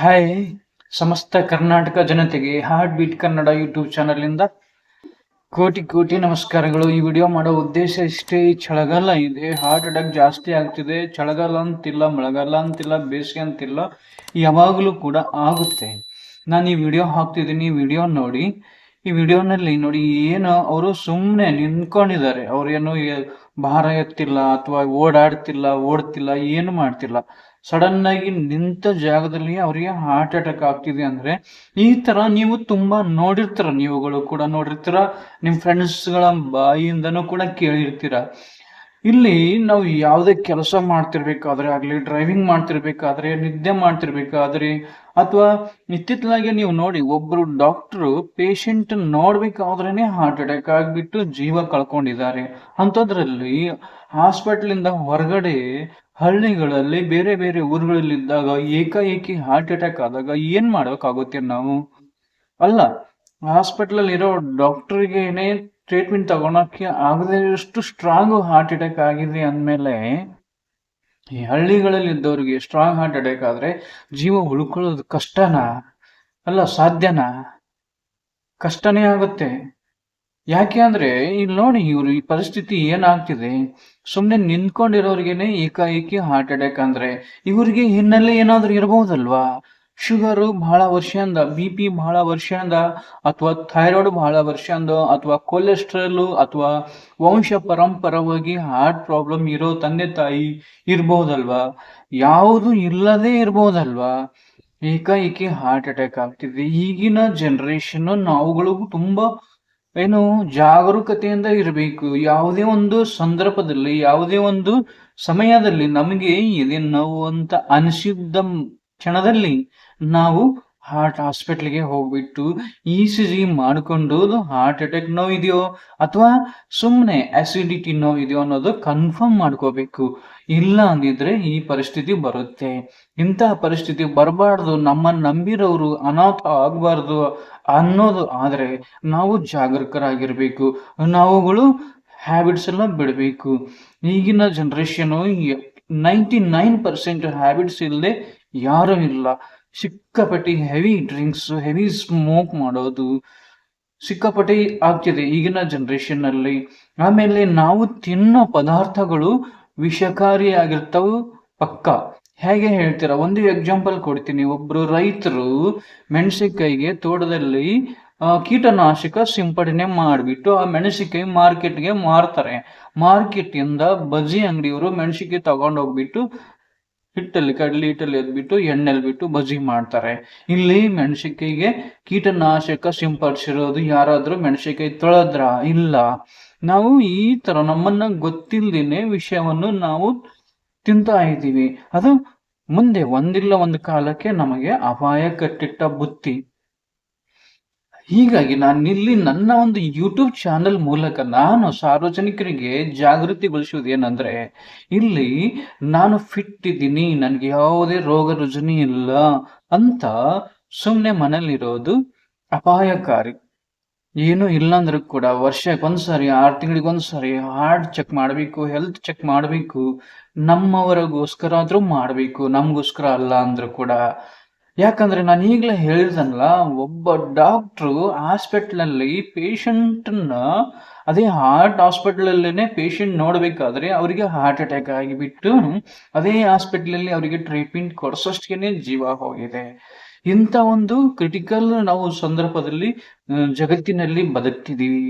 Hi ಸಮಸ್ತ ಕರ್ನಾಟಕ ಜನತೆಗೆ heart beat Kannada YouTube ಚಾನಲಿಂದ ಕೋಟಿ ಕೋಟಿ ನಮಸ್ಕಾರಗಳು. ಈ ವಿಡಿಯೋ ಮಾಡೋ ಉದ್ದೇಶ ಇಷ್ಟೇ, ಚಳಿಗಾಲ ಇದೆ. ಹಾರ್ಟ್ ಅಟ್ಯಾಕ್ ಜಾಸ್ತಿ ಆಗ್ತಿದೆ. ಚಳಗಾಲ ಅಂತಿಲ್ಲ, ಮಳೆಗಾಲ ಅಂತಿಲ್ಲ, ಬೇಸಿಗೆ ಅಂತಿಲ್ಲ, ಯಾವಾಗಲೂ ಕೂಡ ಆಗುತ್ತೆ. ನಾನು ಈ ವಿಡಿಯೋ ಹಾಕ್ತಿದ್ದೀನಿ. ಈ ವಿಡಿಯೋ ನೋಡಿ, ಈ ವಿಡಿಯೋನಲ್ಲಿ ನೋಡಿ ಏನು ಅವರು ಸುಮ್ಮನೆ ನಿಂತ್ಕೊಂಡಿದ್ದಾರೆ. ಅವ್ರೇನು ಭಾರ ಎತ್ತಿಲ್ಲ, ಅಥವಾ ಓಡಾಡ್ತಿಲ್ಲ, ಓಡ್ತಿಲ್ಲ, ಏನು ಮಾಡ್ತಿಲ್ಲ. ಸಡನ್ ಆಗಿ ನಿಂತ ಜಾಗದಲ್ಲಿ ಅವರಿಗೆ ಹಾರ್ಟ್ ಅಟ್ಯಾಕ್ ಆಗ್ತಿದೆ ಅಂದ್ರೆ, ಈ ತರ ನೀವು ತುಂಬಾ ನೋಡಿರ್ತೀರ, ನೀವುಗಳು ಕೂಡ ನೋಡಿರ್ತೀರ ನಿಮ್ಮ ಫ್ರೆಂಡ್ಸ್ಗಳ ಬಾಯಿಯಿಂದನೂ ಕೂಡ ಕೇಳಿರ್ತೀರ. ಇಲ್ಲಿ ನಾವು ಯಾವುದೇ ಕೆಲಸ ಮಾಡ್ತಿರ್ಬೇಕಾದ್ರೆ ಆಗಲಿ ಡ್ರೈವಿಂಗ್ ಮಾಡ್ತಿರ್ಬೇಕಾದ್ರೆ, ನಿದ್ದೆ ಮಾಡ್ತಿರ್ಬೇಕಾದ್ರೆ, ಅಥವಾ ಇತ್ತಿತ್ತಲಾಗೆ ನೀವು ನೋಡಿ ಒಬ್ಬರು ಡಾಕ್ಟ್ರು ಪೇಷಂಟ್ ನೋಡ್ಬೇಕಾದ್ರೇನೆ ಹಾರ್ಟ್ ಅಟ್ಯಾಕ್ ಆಗಿಬಿಟ್ಟು ಜೀವ ಕಳ್ಕೊಂಡಿದ್ದಾರೆ. ಅಂಥದ್ರಲ್ಲಿ ಹಾಸ್ಪಿಟ್ಲಿಂದ ಹೊರಗಡೆ ಹಳ್ಳಿಗಳಲ್ಲಿ ಬೇರೆ ಬೇರೆ ಊರುಗಳಲ್ಲಿದ್ದಾಗ ಏಕಾಏಕಿ ಹಾರ್ಟ್ ಅಟ್ಯಾಕ್ ಆದಾಗ ಏನ್ ಮಾಡೋಕ್ಕಾಗುತ್ತೆ ನಾವು? ಅಲ್ಲ ಹಾಸ್ಪಿಟಲ್ ಇರೋ ಡಾಕ್ಟರ್ಗೆನೆ ಟ್ರೀಟ್ಮೆಂಟ್ ತಗೊಳಕ್ಕೆ ಆಗದೇ ಎಷ್ಟು ಸ್ಟ್ರಾಂಗ್ ಹಾರ್ಟ್ ಅಟ್ಯಾಕ್ ಆಗಿದೆ ಅಂದಮೇಲೆ, ಈ ಹಳ್ಳಿಗಳಲ್ಲಿ ಇದ್ದವ್ರಿಗೆ ಸ್ಟ್ರಾಂಗ್ ಹಾರ್ಟ್ ಅಟ್ಯಾಕ್ ಆದ್ರೆ ಜೀವ ಉಳ್ಕೊಳ್ಳೋದು ಕಷ್ಟನಾ? ಅಲ್ಲ, ಸಾಧ್ಯನಾ? ಕಷ್ಟನೇ ಆಗುತ್ತೆ. ಯಾಕೆ ಅಂದ್ರೆ, ಇಲ್ಲಿ ನೋಡಿ ಇವ್ರು ಈ ಪರಿಸ್ಥಿತಿ ಏನಾಗ್ತಿದೆ? ಸುಮ್ನೆ ನಿಂತ್ಕೊಂಡಿರೋರ್ಗೆನೆ ಏಕಾಏಕಿ ಹಾರ್ಟ್ ಅಟ್ಯಾಕ್ ಅಂದ್ರೆ, ಇವ್ರಿಗೆ ಹಿನ್ನೆಲೆ ಏನಾದ್ರೂ ಇರಬಹುದಲ್ವಾ ಶುಗರು ಬಹಳ ವರ್ಷದಿಂದ ಬಿ ಪಿ ಬಹಳ ವರ್ಷದಿಂದ ಅಥವಾ ಥೈರಾಯ್ಡ್ ಬಹಳ ವರ್ಷದಿಂದ ಅಥವಾ ಕೊಲೆಸ್ಟ್ರಾಲ್ ಅಥವಾ ವಂಶ ಪರಂಪರವಾಗಿ ಹಾರ್ಟ್ ಪ್ರಾಬ್ಲಮ್ ಇರೋ ತಂದೆ ತಾಯಿ ಇರ್ಬಹುದಲ್ವಾ ಯಾವುದು ಇಲ್ಲದೆ ಇರ್ಬಹುದಲ್ವಾ ಏಕಾಏಕಿ ಹಾರ್ಟ್ ಅಟ್ಯಾಕ್ ಆಗ್ತಿದೆ. ಈಗಿನ ಜನರೇಷನ್ ನಾವುಗಳಿಗೂ ತುಂಬಾ ಏನು ಜಾಗರೂಕತೆಯಿಂದ ಇರಬೇಕು. ಯಾವುದೇ ಒಂದು ಸಂದರ್ಭದಲ್ಲಿ, ಯಾವುದೇ ಒಂದು ಸಮಯದಲ್ಲಿ ನಮಗೆ ಎದೆ ನೋವು ಅಂತ ಅನಿಸಿದ್ದ ಕ್ಷಣದಲ್ಲಿ ನಾವು ಹಾರ್ಟ್ ಹಾಸ್ಪಿಟ್ಲಿಗೆ ಹೋಗ್ಬಿಟ್ಟು ಇ ಸಿ ಜಿ ಮಾಡಿಕೊಂಡು ಹಾರ್ಟ್ ಅಟ್ಯಾಕ್ ನೋವಿದೆಯೋ ಅಥವಾ ಸುಮ್ಮನೆ ಆಸಿಡಿಟಿ ನೋವಿದೆಯೋ ಅನ್ನೋದು ಕನ್ಫರ್ಮ್ ಮಾಡ್ಕೋಬೇಕು. ಇಲ್ಲ ಅಂದಿದ್ರೆ ಈ ಪರಿಸ್ಥಿತಿ ಬರುತ್ತೆ. ಇಂತಹ ಪರಿಸ್ಥಿತಿ ಬರಬಾರ್ದು ನಮ್ಮನ್ನು ನಂಬಿರೋರು ಅನಾಥ ಆಗಬಾರ್ದು ಅನ್ನೋದು. ಆದರೆ ನಾವು ಜಾಗರೂಕರಾಗಿರ್ಬೇಕು. ನಾವುಗಳು ಹ್ಯಾಬಿಟ್ಸ್ ಎಲ್ಲ ಬಿಡಬೇಕು. ಈಗಿನ generation ninety nine percent habits ಇಲ್ಲದೆ ಯಾರೂ ಇಲ್ಲ. ಸಿಕ್ಕಾಪಟ್ಟಿ ಹೆವಿ ಡ್ರಿಂಕ್ಸ್ ಹೆವಿ ಸ್ಮೋಕ್ ಮಾಡೋದು ಸಿಕ್ಕಾಪಟ್ಟಿ ಆಗ್ತಿದೆ ಈಗಿನ ಜನರೇಷನ್ ಅಲ್ಲಿ ಆಮೇಲೆ ನಾವು ತಿನ್ನೋ ಪದಾರ್ಥಗಳು ವಿಷಕಾರಿಯಾಗಿರ್ತವೆ ಪಕ್ಕ. ಹೇಗೆ ಹೇಳ್ತೀರಾ? ಒಂದು ಎಕ್ಸಾಂಪಲ್ ಕೊಡ್ತೀನಿ. ಒಬ್ರು ರೈತರು ಮೆಣಸಿನಕಾಯಿಗೆ ತೋಟದಲ್ಲಿ ಕೀಟನಾಶಕ ಸಿಂಪಡಣೆ ಮಾಡಿಬಿಟ್ಟು ಆ ಮೆಣಸಿನಕಾಯಿ ಮಾರ್ಕೆಟ್ಗೆ ಮಾರ್ತಾರೆ. ಮಾರ್ಕೆಟ್ ಇಂದ ಬಜ್ಜಿ ಅಂಗಡಿಯವರು ಮೆಣಸಿನಕಾಯಿ ತಗೊಂಡೋಗ್ಬಿಟ್ಟು ಹಿಟ್ಟಲ್ಲಿ, ಕಡಲೆ ಹಿಟ್ಟಲ್ಲಿ ಎದ್ಬಿಟ್ಟು, ಎಣ್ಣೆಲಿ ಬಿಟ್ಟು ಬಜ್ಜಿ ಮಾಡ್ತಾರೆ. ಇಲ್ಲಿ ಮೆಣಸಿಕಾಯಿಗೆ ಕೀಟನಾಶಕ ಸಿಂಪಡಿಸಿರೋದು ಯಾರಾದ್ರೂ ಮೆಣಸಿಕಾಯಿ ತೊಳೆದ್ರ? ಇಲ್ಲ. ನಾವು ಈ ತರ ನಮ್ಮನ್ನ ಗೊತ್ತಿಲ್ದೇನೆ ವಿಷಯವನ್ನು ನಾವು ತಿಂತಾ ಇದ್ದೀವಿ. ಅದು ಮುಂದೆ ಒಂದಿಲ್ಲ ಒಂದು ಕಾಲಕ್ಕೆ ನಮಗೆ ಅಪಾಯ ಕಟ್ಟಿಟ್ಟ ಬುತ್ತಿ ಹೀಗಾಗಿ ನಾನು ಇಲ್ಲಿ ನನ್ನ ಒಂದು ಯೂಟ್ಯೂಬ್ ಚಾನೆಲ್ ಮೂಲಕ ನಾನು ಸಾರ್ವಜನಿಕರಿಗೆ ಜಾಗೃತಿಗೊಳಿಸುವುದು ಏನಂದ್ರೆ ಇಲ್ಲಿ ನಾನು ಫಿಟ್ ಇದ್ದೀನಿ, ನನಗೆ ಯಾವುದೇ ರೋಗ ರುಜಿನಿ ಇಲ್ಲ ಅಂತ ಸುಮ್ಮನೆ ಮನೇಲಿರೋದು ಅಪಾಯಕಾರಿ. ಏನು ಇಲ್ಲ ಅಂದ್ರೂ ಕೂಡ ವರ್ಷಕ್ಕೊಂದ್ಸರಿ ಆರು ತಿಂಗಳಿಗೊಂದ್ಸರಿ ಹಾರ್ಟ್ ಚೆಕ್ ಮಾಡಬೇಕು ಹೆಲ್ತ್ ಚೆಕ್ ಮಾಡಬೇಕು, ನಮ್ಮವರಿಗೋಸ್ಕರ ಆದ್ರೂ ಮಾಡಬೇಕು, ನಮಗೋಸ್ಕರ ಅಲ್ಲ ಅಂದ್ರೂ ಕೂಡ ಯಾಕಂದ್ರೆ ನಾನು ಈಗಲೇ ಹೇಳಿದನಲ್ಲ, ಒಬ್ಬ ಡಾಕ್ಟ್ರು ಹಾಸ್ಪಿಟ್ಲಲ್ಲಿ ಪೇಷಂಟ್ನ ಅದೇ ಹಾರ್ಟ್ ಹಾಸ್ಪಿಟ್ಲಲ್ಲೇ ಪೇಷಂಟ್ ನೋಡಬೇಕಾದ್ರೆ ಅವರಿಗೆ ಹಾರ್ಟ್ ಅಟ್ಯಾಕ್ ಆಗಿಬಿಟ್ಟು, ಅದೇ ಹಾಸ್ಪಿಟ್ಲಲ್ಲಿ ಅವರಿಗೆ ಟ್ರೀಟ್ಮೆಂಟ್ ಕೊಡಿಸೋಷ್ಟೇನೆ ಜೀವ ಹೋಗಿದೆ. ಇಂಥ ಒಂದು ಕ್ರಿಟಿಕಲ್ ನಾವು ಸಂದರ್ಭದಲ್ಲಿ ಜಗತ್ತಿನಲ್ಲಿ ಬದುಕ್ತಿದ್ದೀವಿ.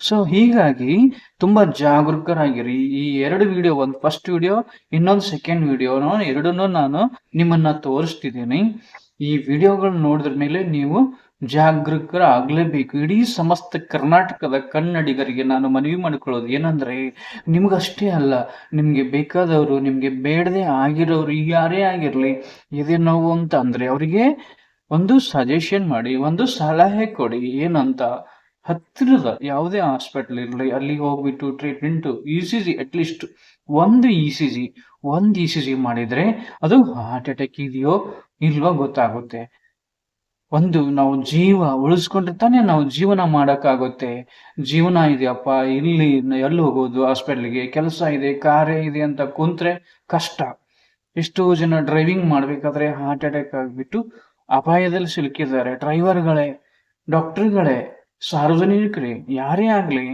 ಸೊ ಹೀಗಾಗಿ ತುಂಬಾ ಜಾಗರೂಕರಾಗಿರಿ. ಈ ಎರಡು ವಿಡಿಯೋ ಒಂದು ಫಸ್ಟ್ ವಿಡಿಯೋ ಇನ್ನೊಂದು ಸೆಕೆಂಡ್ ವಿಡಿಯೋ ಎರಡನ್ನೂ ನಾನು ನಿಮ್ಮನ್ನ ತೋರಿಸ್ತಿದ್ದೀನಿ. ಈ ವಿಡಿಯೋಗಳು ನೋಡಿದ್ರ ಮೇಲೆ ನೀವು ಜಾಗರೂಕರಾಗಲೇಬೇಕು ಇಡೀ ಸಮಸ್ತ ಕರ್ನಾಟಕದ ಕನ್ನಡಿಗರಿಗೆ ನಾನು ಮನವಿ ಮಾಡಿಕೊಳ್ಳೋದು ಏನಂದ್ರೆ, ನಿಮ್ಗಷ್ಟೇ ಅಲ್ಲ, ನಿಮ್ಗೆ ಬೇಕಾದವರು, ನಿಮ್ಗೆ ಬೇಡದೆ ಆಗಿರೋರು ಯಾರೇ ಆಗಿರಲಿ ಎದೆ ನೋವು ಅಂತ ಅಂದರೆ ಅವರಿಗೆ ಒಂದು ಸಜೆಷನ್ ಮಾಡಿ, ಒಂದು ಸಲಹೆ ಕೊಡಿ. ಏನಂತ? ಹತ್ತಿರದ ಯಾವುದೇ ಹಾಸ್ಪಿಟಲ್ ಇರಲಿ ಅಲ್ಲಿ ಹೋಗ್ಬಿಟ್ಟು treatment E C G at least ಒಂದು ಇ ಸಿ ಜಿ ಒಂದು ಇ ಸಿ ಜಿ ಮಾಡಿದ್ರೆ ಅದು ಹಾರ್ಟ್ ಅಟ್ಯಾಕ್ ಇದೆಯೋ ಇಲ್ವೋ ಗೊತ್ತಾಗುತ್ತೆ. ಒಂದು ನಾವು ಜೀವ ಉಳಿಸ್ಕೊಂಡ್ರೆ ತಾನೇ ನಾವು ಜೀವನ ಮಾಡೋಕ್ಕಾಗುತ್ತೆ. ಜೀವನ ಇದೆಯಪ್ಪ, ಇಲ್ಲಿ ಎಲ್ಲಿ ಹೋಗೋದು? ಹಾಸ್ಪಿಟ್ಲಿಗೆ ಕೆಲಸ ಇದೆ, ಕಾರ್ಯ ಇದೆ ಅಂತ ಕುಂತ್ರೆ ಕಷ್ಟ. ಎಷ್ಟೋ ಜನ ಡ್ರೈವಿಂಗ್ ಮಾಡಬೇಕಾದ್ರೆ ಹಾರ್ಟ್ ಅಟ್ಯಾಕ್ ಆಗಿಬಿಟ್ಟು ಅಪಾಯದಲ್ಲಿ ಸಿಲುಕಿದ್ದಾರೆ. ಡ್ರೈವರ್ಗಳೇ, ಡಾಕ್ಟರ್ಗಳೇ, ಸಾರ್ವಜನಿಕರೇ, ಯಾರೇ ಆಗಲಿ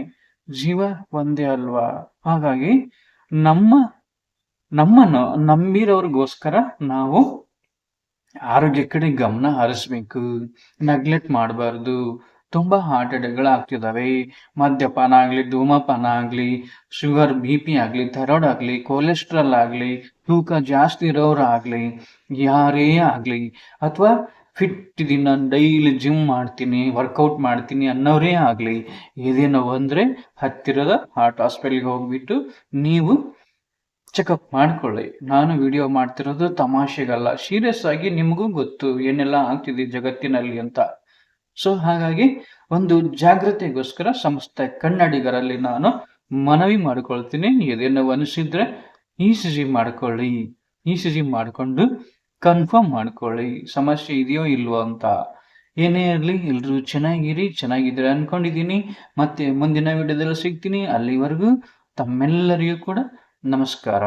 ಜೀವ ಒಂದೇ ಅಲ್ವಾ? ಹಾಗಾಗಿ ನಮ್ಮ, ನಮ್ಮನ್ನು ನಂಬಿರೋರಿಗೋಸ್ಕರ ನಾವು ಆರೋಗ್ಯ ಕಡೆ ಗಮನ ಹರಿಸ್ಬೇಕು. ನೆಗ್ಲೆಕ್ಟ್ ಮಾಡಬಾರ್ದು. ತುಂಬಾ ಹಾರ್ಟ್ ಅಟ್ಯಾಕ್ಗಳು ಆಗ್ತಿದಾವೆ. ಮದ್ಯಪಾನ ಆಗ್ಲಿ, ಧೂಮಪಾನ ಆಗ್ಲಿ ಶುಗರ್ ಬಿ ಪಿ ಆಗ್ಲಿ ಥೈರಾಯ್ಡ್ ಆಗ್ಲಿ ಕೊಲೆಸ್ಟ್ರಾಲ್ ಆಗ್ಲಿ, ತೂಕ ಜಾಸ್ತಿ ಇರೋರು ಆಗ್ಲಿ, ಯಾರೇ ಆಗ್ಲಿ, ಅಥವಾ ಫಿಟ್ ಇದೀನಿ ನಾನು ಡೈಲಿ ಜಿಮ್ ಮಾಡ್ತೀನಿ ವರ್ಕೌಟ್ ಮಾಡ್ತೀನಿ ಅನ್ನೋರೇ ಆಗಲಿ ಇದೇನೋ ಅಂದರೆ ಹತ್ತಿರದ ಹಾರ್ಟ್ ಹಾಸ್ಪಿಟಲ್ಗೆ ಹೋಗ್ಬಿಟ್ಟು ನೀವು ಚೆಕಪ್ ಮಾಡ್ಕೊಳ್ಳಿ. ನಾನು ವಿಡಿಯೋ ಮಾಡ್ತಿರೋದು ತಮಾಷೆಗಲ್ಲ. ಸೀರಿಯಸ್ ಆಗಿ ನಿಮಗೂ ಗೊತ್ತು ಏನೆಲ್ಲ ಆಗ್ತಿದೆ ಜಗತ್ತಿನಲ್ಲಿ ಅಂತ. ಸೊ ಹಾಗಾಗಿ ಒಂದು ಜಾಗ್ರತೆಗೋಸ್ಕರ ಸಂಸ್ಥೆ ಕನ್ನಡಿಗರಲ್ಲಿ ನಾನು ಮನವಿ ಮಾಡ್ಕೊಳ್ತೀನಿ. ಏನೇನೋ ಅನಿಸಿದ್ರೆ ಇ ಸಿ ಜಿ ಮಾಡ್ಕೊಳ್ಳಿ. ಇ ಸಿ ಜಿ ಮಾಡಿಕೊಂಡು ಕನ್ಫರ್ಮ್ ಮಾಡ್ಕೊಳ್ಳಿ. ಸಮಸ್ಯೆ ಇದೆಯೋ ಇಲ್ವೋ ಅಂತ. ಏನೇ ಇರಲಿ ಎಲ್ಲರೂ ಚೆನ್ನಾಗಿರಿ, ಚೆನ್ನಾಗಿದ್ದೀರಾ ಅನ್ಕೊಂಡಿದ್ದೀನಿ. ಮತ್ತೆ ಮುಂದಿನ ವಿಡಿಯೋದಲ್ಲಿ ಸಿಗ್ತೀನಿ. ಅಲ್ಲಿವರೆಗೂ ತಮ್ಮೆಲ್ಲರಿಗೂ ಕೂಡ ನಮಸ್ಕಾರ.